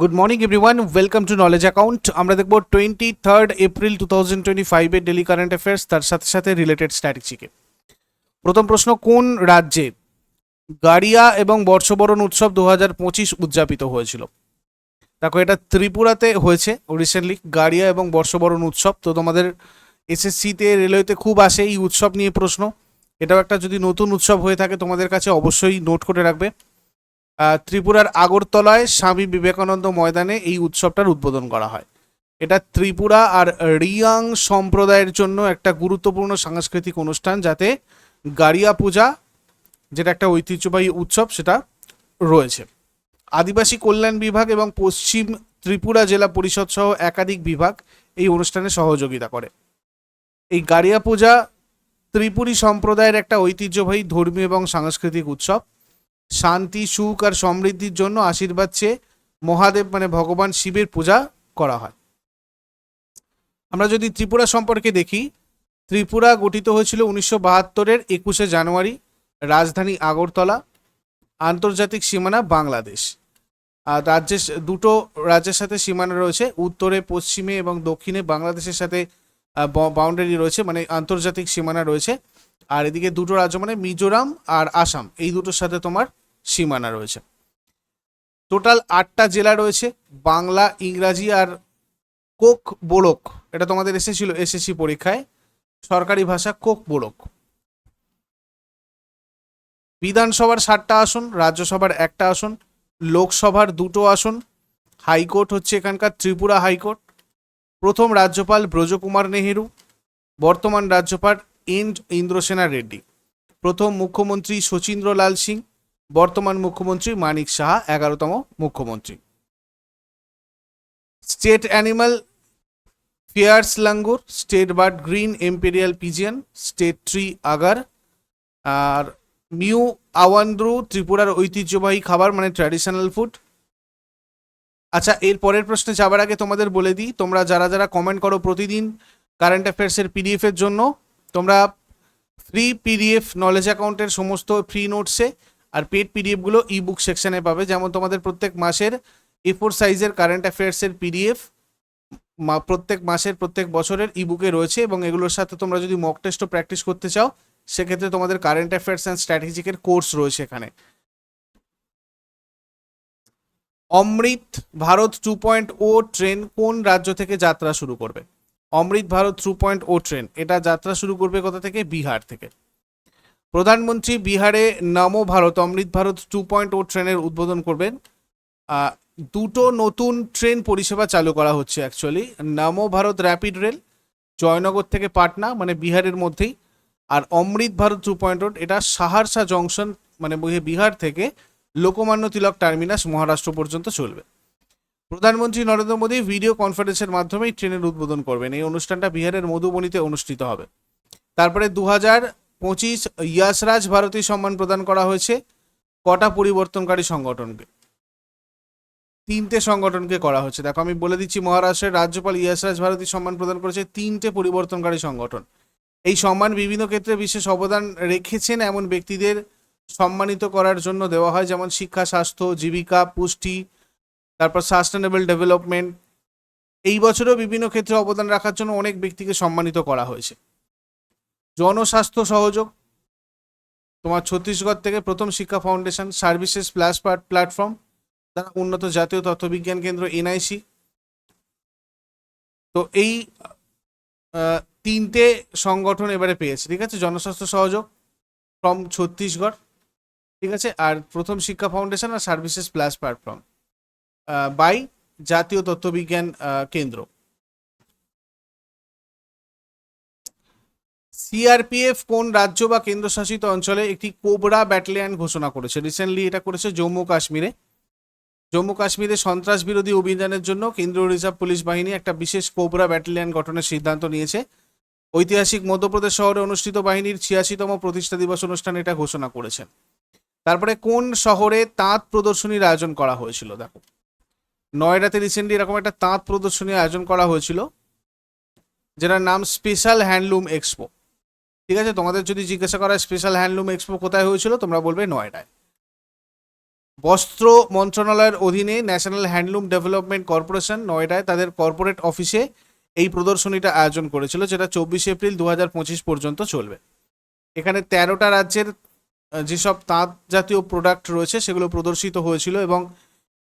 Good morning everyone welcome to knowledge account আমরা দেখব twenty third April two thousand twenty ফাইভের daily current affairs তার সাথে সাথে রিলেটেড স্ট্র্যাটেজিকে প্রথম প্রশ্ন, কোন রাজ্যে গাড়িয়া এবং বর্ষবরণ উৎসব দু হাজার পঁচিশ উদযাপিত হয়েছিল? দেখো, এটা ত্রিপুরাতে হয়েছে রিসেন্টলি গাড়িয়া এবং বর্ষবরণ উৎসব। তো তোমাদের এসএসসিতে রেলওয়েতে খুব আসে এই উৎসব নিয়ে প্রশ্ন। এটাও একটা যদি নতুন উৎসব হয়ে থাকে, তোমাদের কাছে অবশ্যই নোট করে রাখবে। ত্রিপুরার আগরতলায় স্বামী বিবেকানন্দ ময়দানে এই উৎসবটার উদ্বোধন করা হয়। এটা ত্রিপুরা আর রিয়াং সম্প্রদায়ের জন্য একটা গুরুত্বপূর্ণ সাংস্কৃতিক অনুষ্ঠান যাতে গাড়িয়া পূজা, যেটা একটা ঐতিহ্যবাহী উৎসব, সেটা রয়েছে। আদিবাসী কল্যাণ বিভাগ এবং পশ্চিম ত্রিপুরা জেলা পরিষদ সহ একাধিক বিভাগ এই অনুষ্ঠানে সহযোগিতা করে। এই গাড়িয়া পূজা ত্রিপুরী সম্প্রদায়ের একটা ঐতিহ্যবাহী, ধর্মীয় এবং সাংস্কৃতিক উৎসব। শান্তি, সুখ আর সমৃদ্ধির জন্য আশীর্বাদ চেয়ে মহাদেব মানে ভগবান শিবের পূজা করা হয়। আমরা যদি ত্রিপুরা সম্পর্কে দেখি, ত্রিপুরা গঠিত হয়েছিল উনিশশো বাহাত্তরের একুশে জানুয়ারি, রাজধানী আগরতলা, আন্তর্জাতিক সীমানা বাংলাদেশ। আর রাজ্যের দুটো রাজ্যের সাথে সীমানা রয়েছে, উত্তরে, পশ্চিমে এবং দক্ষিণে বাংলাদেশের সাথে বাউন্ডারি রয়েছে মানে আন্তর্জাতিক সীমানা রয়েছে। আর এদিকে দুটো রাজ্য মানে মিজোরাম আর আসাম, এই দুটোর সাথে তোমার সীমানা রয়েছে। টোটাল আটটা জেলা রয়েছে, বাংলা, ইংরাজি আর কোক বোড়ক এটা তোমাদের এসেছিল এসএসসি পরীক্ষায়, সরকারি ভাষা কোক বোড়ক বিধানসভার ষাটটা আসন, রাজ্যসভার একটা আসন, লোকসভার দুটো আসন, হাইকোর্ট হচ্ছে এখানকার ত্রিপুরা হাইকোর্ট, প্রথম রাজ্যপাল ব্রজকুমার নেহেরু, বর্তমান রাজ্যপাল এন ইন্দ্রসেনা রেড্ডি। প্রথম মুখ্যমন্ত্রী শচীন্দ্র লাল সিং বর্তমান মুখ্যমন্ত্রী মানিক সাহা, এগারোতম মুখ্যমন্ত্রী। State animal Phayre's langur, state bird green imperial pigeon, state tree agar, আর মিউ আওয়ান্দ্রু, ত্রিপুরার ঐতিহ্যবাহী খাবার মানে ট্র্যাডিশনাল ফুড আচ্ছা এর পরের প্রশ্নে যাবার আগে তোমাদের বলে দিই, তোমরা যারা যারা কমেন্ট করো প্রতিদিন কারেন্ট অ্যাফেয়ার্সের পিডিএফের জন্য, তোমরা ফ্রি পিডিএফ নলেজ অ্যাকাউন্টের সমস্ত ফ্রি নোটসে আর পেড পিডিএফগুলো ই বুক সেকশনে পাবে। যেমন তোমাদের প্রত্যেক মাসের এ ফোর সাইজের কারেন্ট অ্যাফেয়ার্সের পিডিএফ প্রত্যেক মাসের, প্রত্যেক বছরের ই বুকে রয়েছে এবং এগুলোর সাথে তোমরা যদি মক টেস্টও প্র্যাকটিস করতে চাও, সেক্ষেত্রে তোমাদের কারেন্ট অ্যাফেয়ার্স অ্যান্ড স্ট্র্যাটেজিকের কোর্স রয়েছে এখানে। Amrit Bharat two point O train কোন রাজ্য থেকে যাত্রা শুরু করবে? Amrit Bharat two point O train এটা যাত্রা শুরু করবে কোথা থেকে? বিহার থেকে। প্রধানমন্ত্রী বিহারে Namo Bharat, Amrit Bharat two point O ট্রেনের উদ্বোধন করবেন। দুটো নতুন ট্রেন পরিষেবা চালু করা হচ্ছে অ্যাকচুয়ালি নমো ভারত র্যাপিড রেল জয়নগর থেকে পাটনা মানে বিহারের মধ্যেই। আর অমৃত ভারত টু পয়েন্ট এটা সাহারসা জংশন মানে বহি- বিহার থেকে লোকমান্য তিলক টার্মিনাস মহারাষ্ট্র পর্যন্ত চলবে। প্রধানমন্ত্রী নরেন্দ্র মোদী ভিডিও কনফারেন্সের মাধ্যমে ট্রেনের উদ্বোধন করবেন। এই অনুষ্ঠানটা বিহারের মধুবনীতে অনুষ্ঠিত হবে। তারপরে দু হাজার পঁচিশ ইয়াসরাজ ভারতী সম্মান প্রদান করা হয়েছে কটা পরিবর্তনকারী সংগঠনকে? তিনটে সংগঠনকে করা হচ্ছে। দেখো, আমি বলে দিচ্ছি, মহারাষ্ট্রের রাজ্যপাল ইয়াসরাজ ভারতী সম্মান প্রদান করেছে তিনটে পরিবর্তনকারী সংগঠন। এই সম্মান বিভিন্ন ক্ষেত্রে বিশেষ অবদান রেখেছেন এমন ব্যক্তিদের সম্মানিত করার জন্য দেওয়া হয়, যেমন শিক্ষা, স্বাস্থ্য, জীবিকা, পুষ্টি, তারপর সাস্টেনেবল ডেভেলপমেন্ট এই বছরও বিভিন্ন ক্ষেত্রে অবদান রাখার জন্য অনেক ব্যক্তিকে সম্মানিত করা হয়েছে। জনস্বাস্থ্য সহযোগ। তোমার ছত্তিশগড় থেকে প্রথম শিক্ষা ফাউন্ডেশন, সার্ভিসেস প্লাস প্ল্যাটফর্ম তারা উন্নত জাতীয় তথ্যবিজ্ঞান কেন্দ্র, এনআইসি। তো এই তিনটে সংগঠন এবারে পেয়েছে, ঠিক আছে? জনস্বাস্থ্য সহযোগ ফ্রম ছত্তিশগড়, ঠিক আছে? আর প্রথম শিক্ষা ফাউন্ডেশন আর সার্ভিসেস প্লাস প্ল্যাটফর্ম বাই জাতীয় তথ্যবিজ্ঞান কেন্দ্র। সিআরপিএফ কোন রাজ্য বা কেন্দ্রশাসিত অঞ্চলে একটি কোবরা ব্যাটালিয়ন ঘোষণা করেছে? রিসেন্টলি এটা করেছে জম্মু কাশ্মীরে। জম্মু কাশ্মীরে সন্ত্রাস বিরোধী অভিযানের জন্য কেন্দ্রীয় রিজার্ভ পুলিশ বাহিনী একটা বিশেষ কোবরা ব্যাটালিয়ন গঠনের সিদ্ধান্ত নিয়েছে। ঐতিহাসিক মধ্যপ্রদেশ শহরে অনুষ্ঠিত বাহিনীর ছিয়াশিতম প্রতিষ্ঠা দিবস অনুষ্ঠানে এটা ঘোষণা করেছেন তারপরে কোন শহরে তাঁত প্রদর্শনীর আয়োজন করা হয়েছিল? দেখো নয়ডাতে রিসেন্টলি এরকম একটা তাঁত প্রদর্শনীর আয়োজন করা হয়েছিল, যেটার নাম স্পেশাল হ্যান্ডলুম এক্সপো ঠিক আছে, তোমাদের যদি জিজ্ঞাসা করা স্পেশাল হ্যান্ডলুম এক্সপো কোথায় হয়েছিল, তোমরা বলবে নয়ডায়। বস্ত্র মন্ত্রণালয়ের অধীনে ন্যাশনাল হ্যান্ডলুম ডেভেলপমেন্ট কর্পোরেশন নয়ডায় তাদের কর্পোরেট অফিসে এই প্রদর্শনীটা আয়োজন করেছিল, যেটা চব্বিশে এপ্রিল দু হাজার পঁচিশ পর্যন্ত চলবে। এখানে তেরোটা রাজ্যের যেসব তাঁত জাতীয় প্রোডাক্ট রয়েছে, সেগুলো প্রদর্শিত হয়েছিল এবং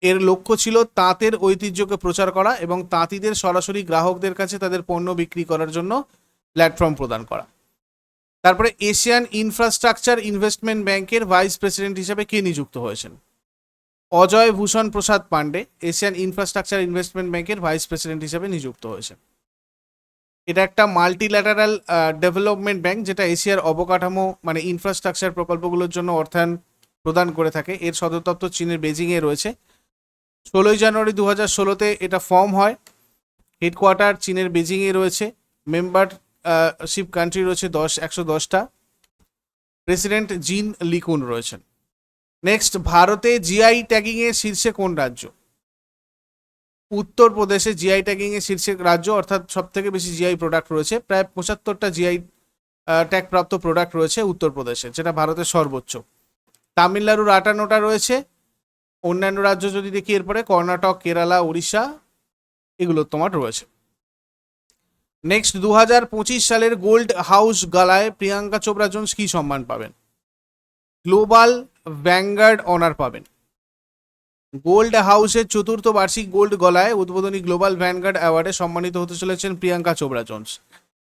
এর লক্ষ্য ছিল তাঁতের ঐতিহ্যকে প্রচার করা এবং তাঁতিদের সরাসরি গ্রাহকদের কাছে তাদের পণ্য বিক্রি করার জন্য প্ল্যাটফর্ম প্রদান করা। তারপরে এশিয়ান ইনফ্রাস্ট্রাকচার ইনভেস্টমেন্ট ব্যাংকের ভাইস প্রেসিডেন্ট হিসেবে কে নিযুক্ত হয়েছেন? Ajay Bhushan Prasad Pandey Asian infrastructure investment ব্যাংকের ভাইস প্রেসিডেন্ট হিসেবে নিযুক্ত হয়েছেন। এটা একটা মাল্টিল্যাটারাল ডেভেলপমেন্ট ব্যাংক যেটা এশিয়ার অবকাঠামো মানে ইনফ্রাস্ট্রাকচার প্রকল্পগুলোর জন্য অর্থায়ন প্রদান করে থাকে। এর সদর দপ্তর চীনের বেজিংয়ে রয়েছে। ষোলোই জানুয়ারি দু হাজার ষোলোতে এটা ফর্ম হয়। হেডকোয়ার্টার চীনের বেজিংয়ে রয়েছে। মেম্বারশিপ কান্ট্রি রয়েছে দশ, একশো দশটা। প্রেসিডেন্ট জিন লিকুন রয়েছেন। নেক্সট ভারতে জিআই ট্যাগিংয়ের শীর্ষে কোন রাজ্য? উত্তরপ্রদেশে জিআই ট্যাগিংয়ে শীর্ষে রাজ্য, অর্থাৎ সব থেকে বেশি জিআই প্রোডাক্ট রয়েছে। প্রায় পঁচাত্তরটা জিআই ট্যাগ প্রাপ্ত প্রোডাক্ট রয়েছে উত্তরপ্রদেশে, যেটা ভারতের সর্বোচ্চ। তামিলনাড়ুর আটান্নটা রয়েছে। অন্যান্য রাজ্য যদি দেখি এরপরে, কর্ণাটক, কেরালা উড়িষ্যা এগুলো তোমার রয়েছে। নেক্সট দু হাজার পঁচিশ সালের গোল্ড হাউস গালায় প্রিয়াঙ্কা চোপড়া জোন্স কি সম্মান পাবেন? গ্লোবাল ভ্যাঙ্গার্ড অনার পাবেন। গোল্ড হাউসের চতুর্থ বার্ষিক গোল্ড গলায় উদ্বোধনী গ্লোবাল ভ্যানগার্ড অ্যাওয়ার্ডে সম্মানিত হতে চলেছেন প্রিয়াঙ্কা চোপড়া জোন্স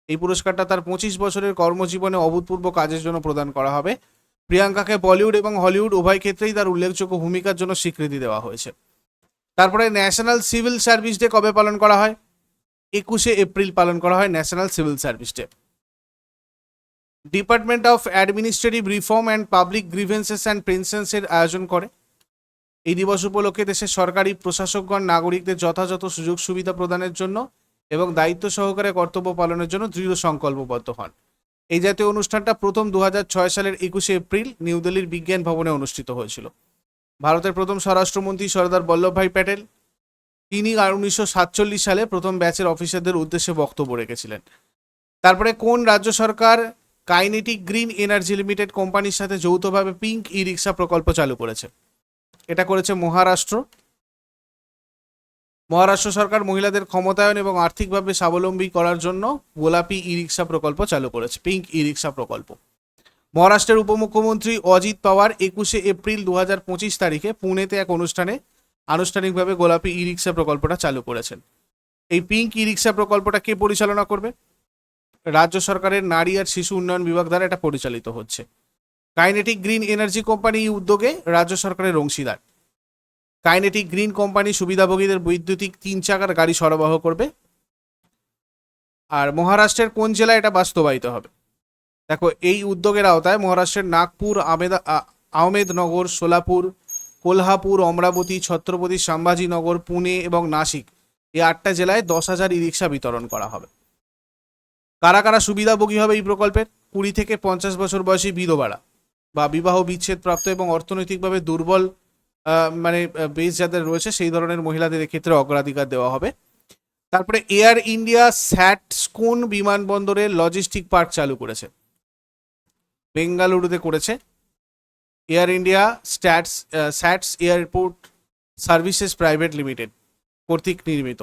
এই পুরস্কারটা তার পঁচিশ বছরের কর্মজীবনে অভূতপূর্ব কাজের জন্য প্রদান করা হবে। প্রিয়াঙ্কাকে বলিউড এবং হলিউড উভয় ক্ষেত্রেই তার উল্লেখযোগ্য ভূমিকার জন্য স্বীকৃতি দেওয়া হয়েছে। তারপরে ন্যাশনাল সিভিল সার্ভিস ডে কবে পালন করা হয়? একুশে এপ্রিল পালন করা হয় national civil service day. Department of administrative reform and public grievances and পেনশনসের আয়োজন করে। এই দিবস উপলক্ষে দেশের সরকারি, প্রশাসকগণ, নাগরিকদের যথাযথ সুযোগ সুবিধা প্রদানের জন্য এবং দায়িত্ব সহকারে কর্তব্য পালনের জন্য দৃঢ় সংকল্পবদ্ধ হন। এই জাতীয় অনুষ্ঠানটা প্রথম দু হাজার ছয় সালের একুশে এপ্রিল নিউ দিল্লির বিজ্ঞান ভবনে অনুষ্ঠিত হয়েছিল। ভারতের প্রথম স্বরাষ্ট্রমন্ত্রী সর্দার বল্লভভাই প্যাটেল তিনি উনিশশো সাতচল্লিশ সালে প্রথম ব্যাচের অফিসারদের উদ্দেশ্যে বক্তব্য রেখেছিলেন। তারপরে কোন রাজ্য সরকার কাইনেটিক গ্রিন এনার্জি লিমিটেড কোম্পানির সাথে যৌথভাবে পিঙ্ক ই রিক্সা প্রকল্প চালু করেছে? এটা করেছে মহারাষ্ট্র। মহারাষ্ট্র সরকার মহিলাদের ক্ষমতায়ন এবং আর্থিকভাবে স্বাবলম্বী করার জন্য গোলাপি ই রিক্সা প্রকল্প চালু করেছে, পিঙ্ক ই রিক্সা প্রকল্প। মহারাষ্ট্রের উপমুখ্যমন্ত্রী অজিত পাওয়ার একুশে এপ্রিল দু তারিখে পুনেতে এক অনুষ্ঠানে আনুষ্ঠানিকভাবে গোলাপি ই রিক্সা প্রকল্পটা চালু করেছেন। এই পিঙ্ক ই রিক্সা প্রকল্পটা কে পরিচালনা করবে? রাজ্য সরকারের নারী আর শিশু উন্নয়ন বিভাগ দ্বারা এটা পরিচালিত হচ্ছে। কাইনেটিক গ্রিন এনার্জি কোম্পানি এই উদ্যোগে রাজ্য সরকারের অংশীদার। কাইনেটিক গ্রিন কোম্পানি সুবিধাভোগীদের বৈদ্যুতিক তিন চাকার গাড়ি সরবরাহ করবে। আর মহারাষ্ট্রের কোন জেলায় এটা বাস্তবায়িত হবে? দেখো, এই উদ্যোগের আওতায় মহারাষ্ট্রের নাগপুর, আমেদা আহমেদনগর, সোলাপুর কোলহাপুর, অমরাবতী, ছত্রপতি সম্ভাজিনগর পুনে এবং নাসিক এই আটটা জেলায় দশ হাজার ই রিক্সা বিতরণ করা হবে। কারা কারা সুবিধাভোগী হবে এই প্রকল্পের? কুড়ি থেকে পঞ্চাশ বছর বয়সী বিধবারা বা বিবাহ বিচ্ছেদ প্রাপ্ত এবং অর্থনৈতিকভাবে দুর্বল মানে বেশ যাদের রয়েছে সেই ধরনের মহিলাদের এক্ষেত্রে অগ্রাধিকার দেওয়া হবে। তারপরে এয়ার ইন্ডিয়া স্যাটস্কোন বিমানবন্দরে লজিস্টিক পার্ক চালু করেছে। বেঙ্গালুরুতে করেছে। Air India stats SATS airport services private limited কর্তৃক নির্মিত।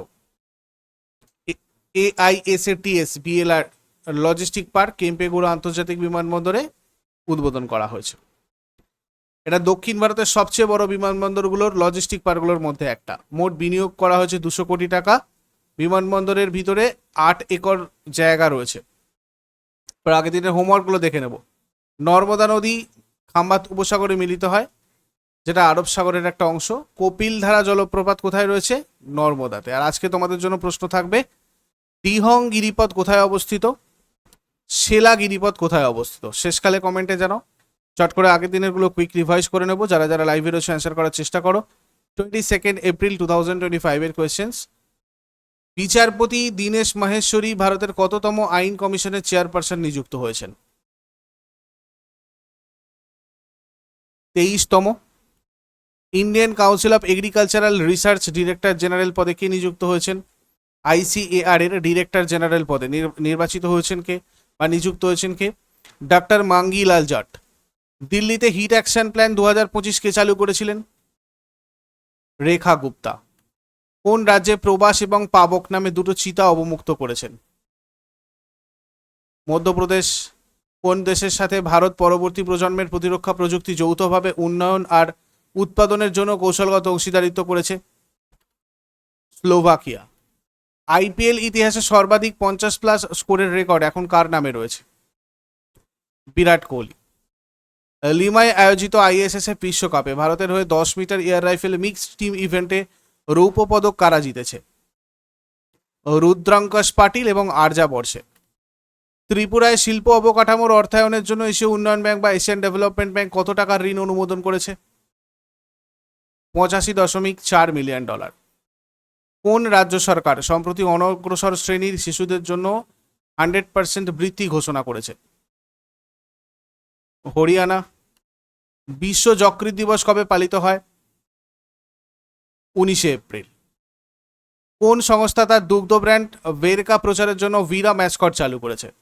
AISATS BLR logistic park Kempegowda আন্তর্জাতিক বিমানবন্দরে উদ্বোধন করা হয়েছে। এটা দক্ষিণ ভারতের সবচেয়ে বড় বিমানবন্দরগুলোর লজিস্টিক পার্কগুলোর মধ্যে একটা। মোট বিনিয়োগ করা হয়েছে দুশো কোটি টাকা। বিমানবন্দরের ভিতরে আট একর জায়গা রয়েছে। আগের দিনের হোমওয়ার্কগুলো দেখে নেব। নর্মদা নদী খাম্বাত উপসাগরে মিলিত হয়, যেটা আরব সাগরের একটা অংশ। কপিলধারা জলপ্রপাত কোথায় রয়েছে? নর্মদাতে। আর আজকে তোমাদের জন্য প্রশ্ন থাকবে দিহং গিরিপথ কোথায় অবস্থিত? সেলা গিরিপথ কোথায় অবস্থিত? শেষকালে কমেন্টে জানাও। চট করে আগের দিনেরগুলো কুইক রিভাইজ করে নেব। যারা যারা লাইভে রয়েছে অ্যান্সার করার চেষ্টা করো। Twenty second April two thousand twenty ফাইভের কোয়েশ্চেন্স বিচারপতি দীনেশ মাহেশ্বরী ভারতের কততম আইন কমিশনের চেয়ারপারসন নিযুক্ত হয়েছেন? তেইশতম Indian council of agricultural research director general পদে কে নিযুক্ত হয়েছেন? আইসিএআর এর ডিরেক্টর জেনারেল পদে। নির- নির্বাচিত হয়েছেন কে বা নিযুক্ত হয়েছেন কে? ডক্টর মাঙ্গি লাল জাট। দিল্লিতে হিট অ্যাকশন প্ল্যান দু হাজার পঁচিশ কে চালু করেছিলেন রেখা গুপ্তা। কোন রাজ্যে প্রবাস এবং পাবক নামে দুটো চিতা অবমুক্ত করেছেন? মধ্যপ্রদেশ কোন দেশের সাথে ভারত পরবর্তী প্রজন্মের প্রতিরক্ষা প্রযুক্তি যৌথভাবে উন্নয়ন আর উৎপাদনের জন্য কৌশলগত অংশীদারিত্ব করেছে? স্লোভাকিয়া। আইপিএল ইতিহাসে সর্বাধিক পঞ্চাশ প্লাস স্কোরের রেকর্ড এখন কার নামে রয়েছে? বিরাট কোহলি। লিমায় আয়োজিত আইএসএসএফ বিশ্বকাপে ভারতের হয়ে দশ metre air rifle mixed team ইভেন্টে রৌপ্য পদক কারা জিতেছে? রুদ্রাঙ্কশ পাটিল এবং আর্যা বর্ষে। ত্রিপুরায় শিল্প অবকাঠামোর অর্থায়নের জন্য এশীয় উন্নয়ন ব্যাংক বা এশিয়ান ডেভেলপমেন্ট ব্যাংক কত টাকার ঋণ অনুমোদন করেছে? পঁচাশি দশমিক চার মিলিয়ন ডলার। কোন রাজ্য সরকার সম্প্রতি অনগ্রসর শ্রেণির শিশুদের জন্য হান্ড্রেড পার্সেন্ট বৃত্তি ঘোষণা করেছে? হরিয়ানা। বিশ্ব যকৃত দিবস কবে পালিত হয়? উনিশে এপ্রিল। কোন সংস্থা তার দুগ্ধ ব্র্যান্ড ভেরকা প্রচারের জন্য ভিরা ম্যাসকট চালু করেছে?